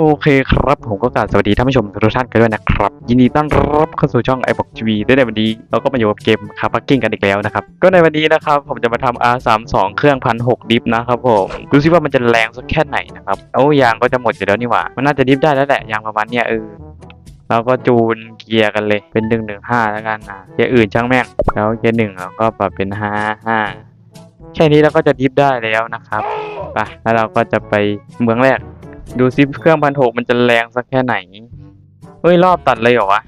โอเคครับ ผมก็กราบสวัสดีท่านผู้ชมทุกท่านกันด้วยนะครับ ยินดีต้อนรับเข้าสู่ช่องไอบอกทีวีในวันนี้เราก็มาอยู่กับเกมคาร์พักกิ้งกันอีกแล้วนะครับ ก็ในวันนี้นะครับ ผมจะมาทำ R32 เครื่องพันหกดิฟนะครับผม ดูซิว่ามันจะแรงสักแค่ไหนนะครับโอ้ยางก็จะหมดอยู่แล้วนี่หว่า มันน่าจะดิฟได้แล้วแหละยางประมาณเนี้ยเออเราก็จูนเกียร์กันเลยเป็นหนึ่งหนึ่งห้าแล้วกันนะเกียร์อื่นช่างแม่งแล้วเกียร์หนึ่งเราก็ปรับเป็นห้าห้าแค่นี้เราก็จะดิฟได้แล้วนะครับไปแล้วเราก็จะไปเมืองแรก ดูซิเครื่องพันหกมันจะแรงสักแค่ไหน เฮ้ย รอบตัดเลยเหรอวะ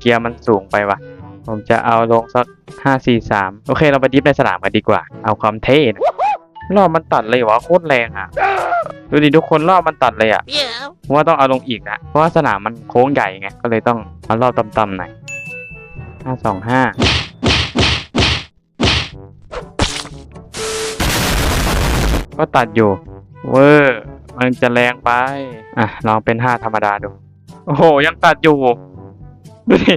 เกียร์มันสูงไปวะผมจะเอาลงสักห้าสี่สามโอเค เราไปดิฟในสนามกันดีกว่า เอาความเท่นะ รอบมันตัดเลยเหรอวะโคตรแรงอะ ดูดิทุกคนรอบมันตัดเลยอะ Yeah. เพราะว่าต้องเอาลงอีกนะเพราะว่าสนามมันโค้งใหญ่ไงก็เลยต้องเอารอบต่ำๆหน่อยห้าสองห้าก็ตัดอยู่เวอร์มันจะแรงไป อะลองเป็นห้าธรรมดาดู โอ้โห ยังตัดอยู่ ดูดิ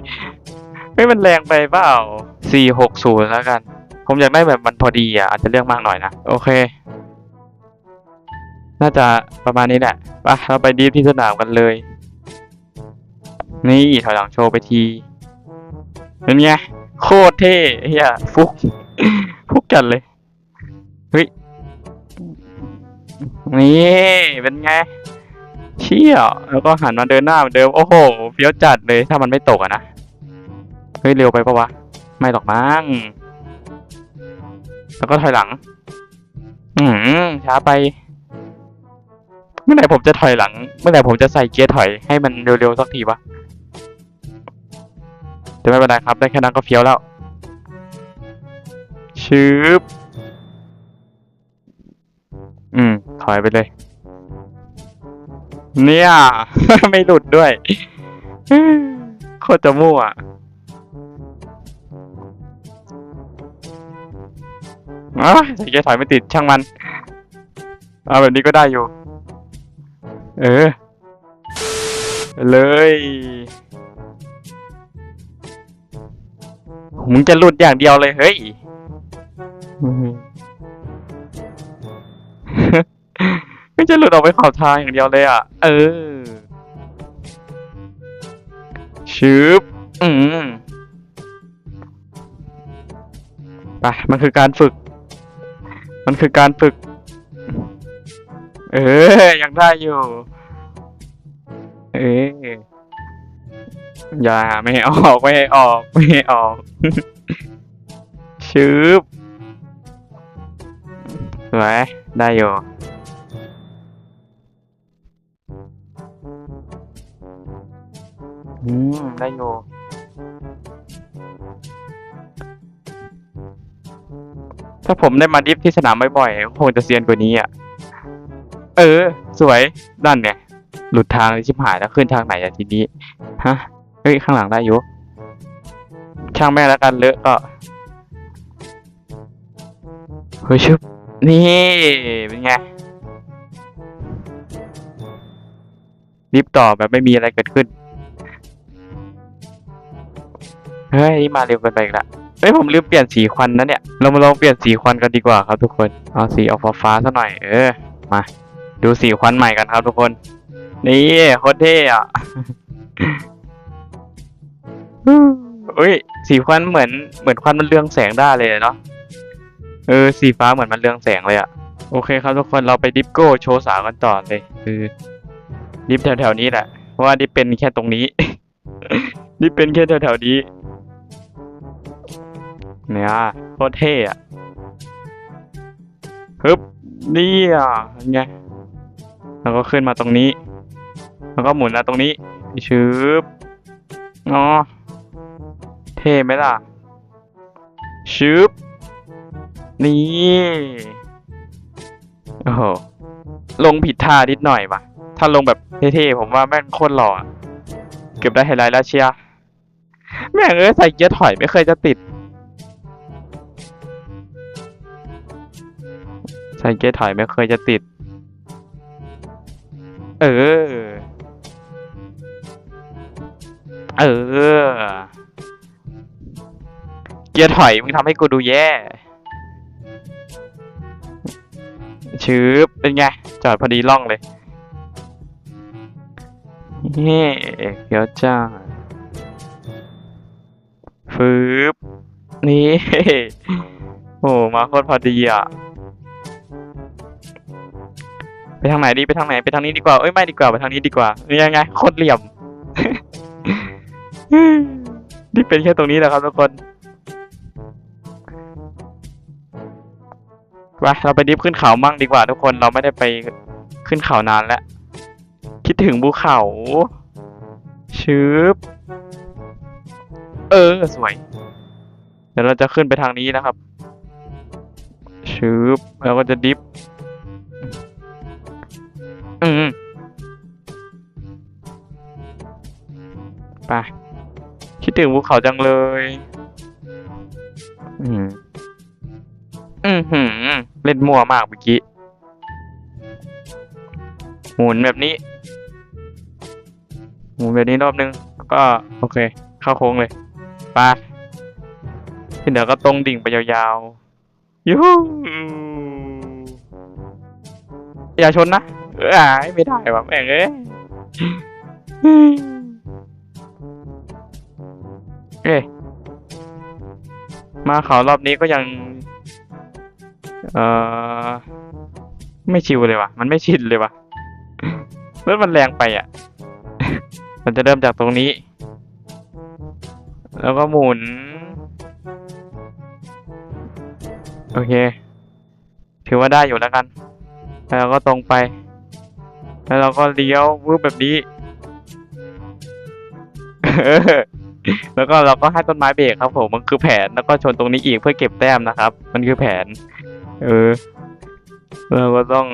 ไม่มันแรงไปเปล่าสี่หกศูนย์แล้วกัน ผมอยากได้แบบมันพอดีอะอาจจะเลือกมากหน่อยนะ โอเค น่าจะประมาณนี้แหละไปเราไปดีฟที่สนามกันเลย นี่ถอยหลังโชว์ไปทีเป็นไงโคตรเท่เฮียฟุก ฟุกกันเลยเฮ้ยนี่เป็นไงเชี่ยแล้วก็หันมาเดินหน้าเหมือนเดิมโอ้โหเฟี้ยวจัดเลยถ้ามันไม่ตกอะนะเฮ้ยเร็วไปปะวะไม่หรอกมั้ง แล้วก็ถอยหลัง อืมช้าไป เมื่อไหร่ผมจะถอยหลัง เมื่อไหร่ผมจะใส่เกียร์ถอยให้มันเร็วๆสักทีวะแต่ไม่เป็นไรครับ ได้แค่นั้นก็เฟี้ยวแล้ว ชืบอืม ถอยไปเลย เนี่ย ไม่หลุดด้วยโคตรจะมั่ว อ๋อใส่เกียร์ถอยไม่ติดช่างมัน เอาแบบนี้ก็ได้อยู่ เออ เลยมึงจะหลุดอย่างเดียวเลย เฮ้ยมึงจะหลุดออกไปขอบทางอย่างเดียวเลยอะ เออ ชืบอืมไปมันคือการฝึก มันคือการฝึก เออยังได้อยู่ เอออย่าไม่ให้ออกไม่ให้ออกไม่ให้ออกชืบสวยได้อยู่อืมได้อยู่ ถ้าผมได้มาดิฟที่สนามบ่อยๆคงจะเซียนกว่านี้อะ เออ สวยนั่นไงหลุดทางเลยชิบหายแล้วขึ้นทางไหนอะทีนี้ ฮะ เฮ้ย ข้างหลังได้อยู่ ช่างแม่แล้วกันเลอะก็เฮ้ยชุบนี่ เป็นไงรีบต่อแบบไม่มีอะไรเกิดขึ้น เฮ้ย นี่มาเร็วเกินไปอีกละ เฮ้ยผมลืมเปลี่ยนสีควันนะเนี่ย เรามาลองเปลี่ยนสีควันกันดีกว่าครับทุกคน เอาสีออกฟ้าๆซะหน่อย เออ มา ดูสีควันใหม่กันครับทุกคน นี่โคตรเท่อะอุ้ย สีควันเหมือนเหมือนควันมันเรืองแสงได้เลยเนาะ เออ สีฟ้าเหมือนมันเรืองแสงเลยอะโอเคครับทุกคนเราไปดิฟโก้โชว์สาวกันต่อเลย คือดิฟแถวๆนี้แหละ เพราะว่าดิฟเป็นแค่ตรงนี้ ดิฟเป็นแค่แถวๆนี้ เนี่ยโคตรเท่อะฮึบนี่อะไงแล้วก็ขึ้นมาตรงนี้ แล้วก็หมุนมาตรงนี้ชืบอ๋อเท่ไหมล่ะชืบนี่โอ้โหลงผิดท่านิดหน่อยว่ะ ถ้าลงแบบเท่ๆผมว่าแม่งโคตรหล่อเก็บได้ไฮไลท์แล้วเชียร์แม่งเอ้ยใส่เกียร์ถอยไม่เคยจะติด ใส่เกียร์ถอยไม่เคยจะติด เออ เออ เกียร์ถอยมึงทำให้กูดูแย่ชืบเป็นไง จอดพอดีล่องเลยเฮ้เกียวจ้าฟืบนี่ โอ้มาโคตรพอดีอะ ไปทางไหนดีไปทางไหนไปทางนี้ดีกว่าเอ้ยไม่ดีกว่าไปทางนี้ดีกว่ายังไงโคตรเหลี่ยมนี่เป็นแค่ตรงนี้แหละครับทุกคนไปเราไปดิฟขึ้นเขามั่งดีกว่าทุกคนเราไม่ได้ไปขึ้นเขานานแล้ว คิดถึงภูเขาชืบเออสวย เดี๋ยวเราจะขึ้นไปทางนี้นะครับชืบแล้วก็จะดิฟ ไปคิดถึงภูเขาจังเลย อืมอือหือ เล่นมั่วมากเมื่อกี้ หมุนแบบนี้ หมุนแบบนี้รอบนึง ก็โอเค เข้าโค้งเลยไปที่เดี๋ยวก็ตรงดิ่งไปยาวๆ ยูฮูอย่าชนนะเอออ่ายไม่ได้ว่ะแม่งเอ้ย เอ้ยมาเขารอบนี้ก็ยัง เออไม่ชิวเลยว่ะมันไม่ชินเลยว่ะรถมันแรงไปอะ มันจะเริ่มจากตรงนี้ แล้วก็หมุน โอเค ถือว่าได้อยู่แล้วกัน แล้วก็ตรงไป แล้วเราก็เลี้ยววืบแบบนี้ แล้วก็เราก็ให้ต้นไม้เบรกครับผมมันคือแผนแล้วก็ชนตรงนี้อีกเพื่อเก็บแต้มนะครับ มันคือแผน เออ เราก็ต้อง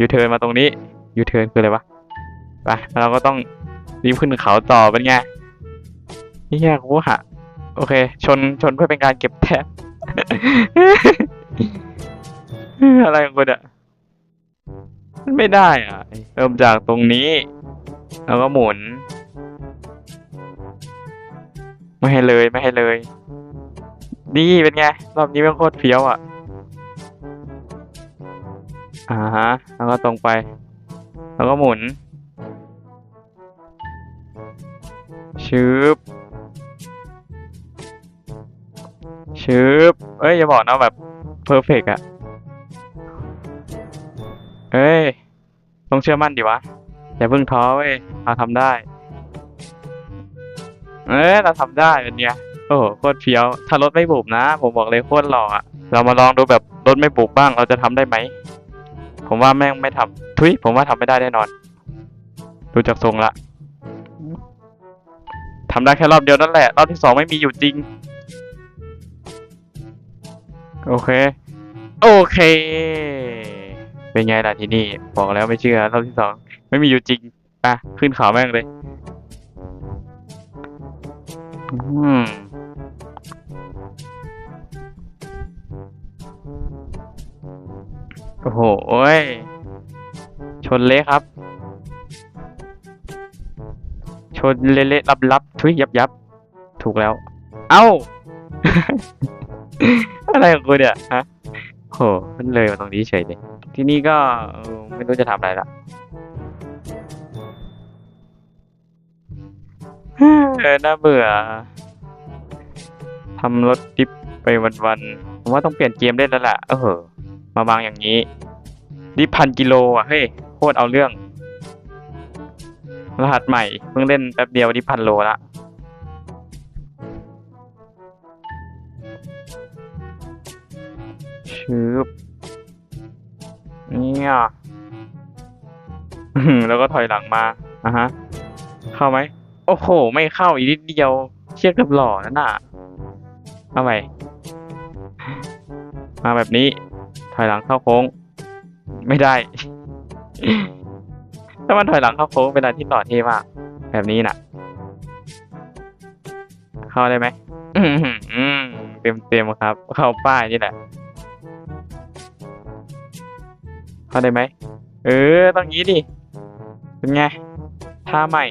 ยูเทิร์นมาตรงนี้ยูเทิร์นคืออะไรวะไปเราก็ต้องรีบขึ้นเขาต่อเป็นไงนี่แค่กูหะโอเค ชนชนเพื่อเป็นการเก็บแต้มอะไรของกูเนี่ยมันไม่ได้อะ เริ่มจากตรงนี้ แล้วก็หมุน ไม่ให้เลยไม่ให้เลย นี่เป็นไง รอบนี้เป็นโคตรเฟี้ยวอะ อ่าฮะ แล้วก็ตรงไป แล้วก็หมุน ชืบชืบเอ้ยอย่าบอกนะแบบเพอร์เฟกอะเอ้ย ต้องเชื่อมั่นดิวะ อย่าเพิ่งท้อเว้ยเราทำได้ เอ้ยเราทำได้เป็นไงโอ้โหโคตรเฟี้ยว ถ้ารถไม่บุบนะ ผมบอกเลยโคตรหล่ออะเรามาลองดูแบบรถไม่บุบบ้าง เราจะทำได้ไหม ผมว่าแม่งไม่ทำทุยผมว่าทำไม่ได้แน่นอน ดูจากทรงละทำได้แค่รอบเดียวนั่นแหละ รอบที่สองไม่มีอยู่จริง โอเค โอเค เป็นไงล่ะที่นี่ บอกแล้วไม่เชื่อรอบที่สองไม่มีอยู่จริง อะ ขึ้นเขาแม่งเลย โอ้โห้ยชนเละครับ ชนเละๆลับๆทุยยับยับถูกแล้ว เอ้า อะไรของกูเนี่ยฮะโหมันเลยมาตรงนี้เฉยเลย ที่นี่ก็ไม่รู้จะทำอะไรละ เออน่าเบื่อทำรถดิฟไปวันๆผมว่าต้องเปลี่ยนเกมเล่นแล้วล่ะ เออมาวางอย่างนี้ดิพันกิโลอะเฮ้ยโคตรเอาเรื่อง รหัสใหม่เพิ่งเล่นแป๊บเดียวดิพันโลละชืบเนี่ยแล้วก็ถอยหลังมาอะฮะ เข้าไหม โอ้โห ไม่เข้าอีกนิดเดียว เชี่ยเกับหล่อนั่นน่ะเอาใหม่มาแบบนี้ ถอยหลังเข้าโค้ง ไม่ได้ ถ้ามันถอยหลังเข้าโค้งเป็นอะไรที่หล่อเท่มาก แบบนี้น่ะ เข้าได้ไหมเต็มเต็มๆครับ เข้าป้ายนี่แหละ เข้าได้ไหม เออ ต้องงี้ดิ เป็นไงท่าใหม่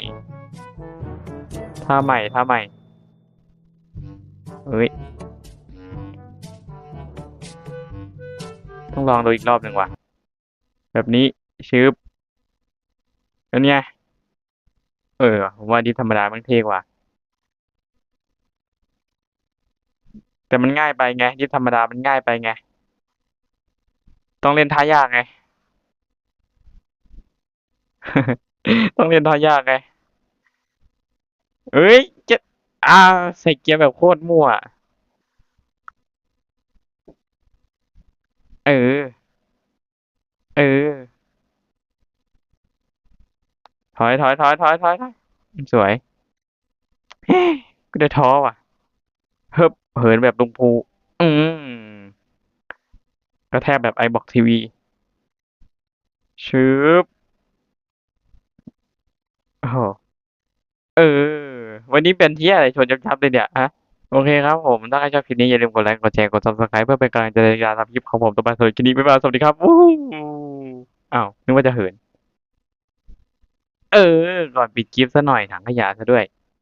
ท่าใหม่ท่าใหม่เฮ้ย ต้องลองดูอีกรอบหนึ่งว่ะ แบบนี้ชืบแล้วเนี่ย เออ ผมว่าดิธรรมดามันเท่กว่า แต่มันง่ายไปไงดิธรรมดามันง่ายไปไง ต้องเล่นท่ายากไง ต้องเล่นท่ายากไง เอ้ยเจะอ่า ใส่เกียร์แบบโคตรมั่ว เออ เออ ถอยถอยถอยถอยถอยถอยสวยเฮ้ยกูได้ท้อว่ะ เฮิบเหินแบบลุงพูอืมกระแทกแบบไอบอกทีวีชืบโอ้เออ วันนี้เป็นที่อะไรชวนยับๆเลยเนี่ยฮะโอเคครับผม ถ้าใครชอบคลิปนี้อย่าลืมกดไลค์ กดแชร์ กด subscribe เพื่อเป็นกำลังใจในการทำคลิปของผมต่อไปสำหรับคลิปนี้บ๊ายบายสวัสดีครับวู้อ้าว นึกว่าจะเหิน เออ ก่อนปิดคลิปซะหน่อยถังขยะซะด้วย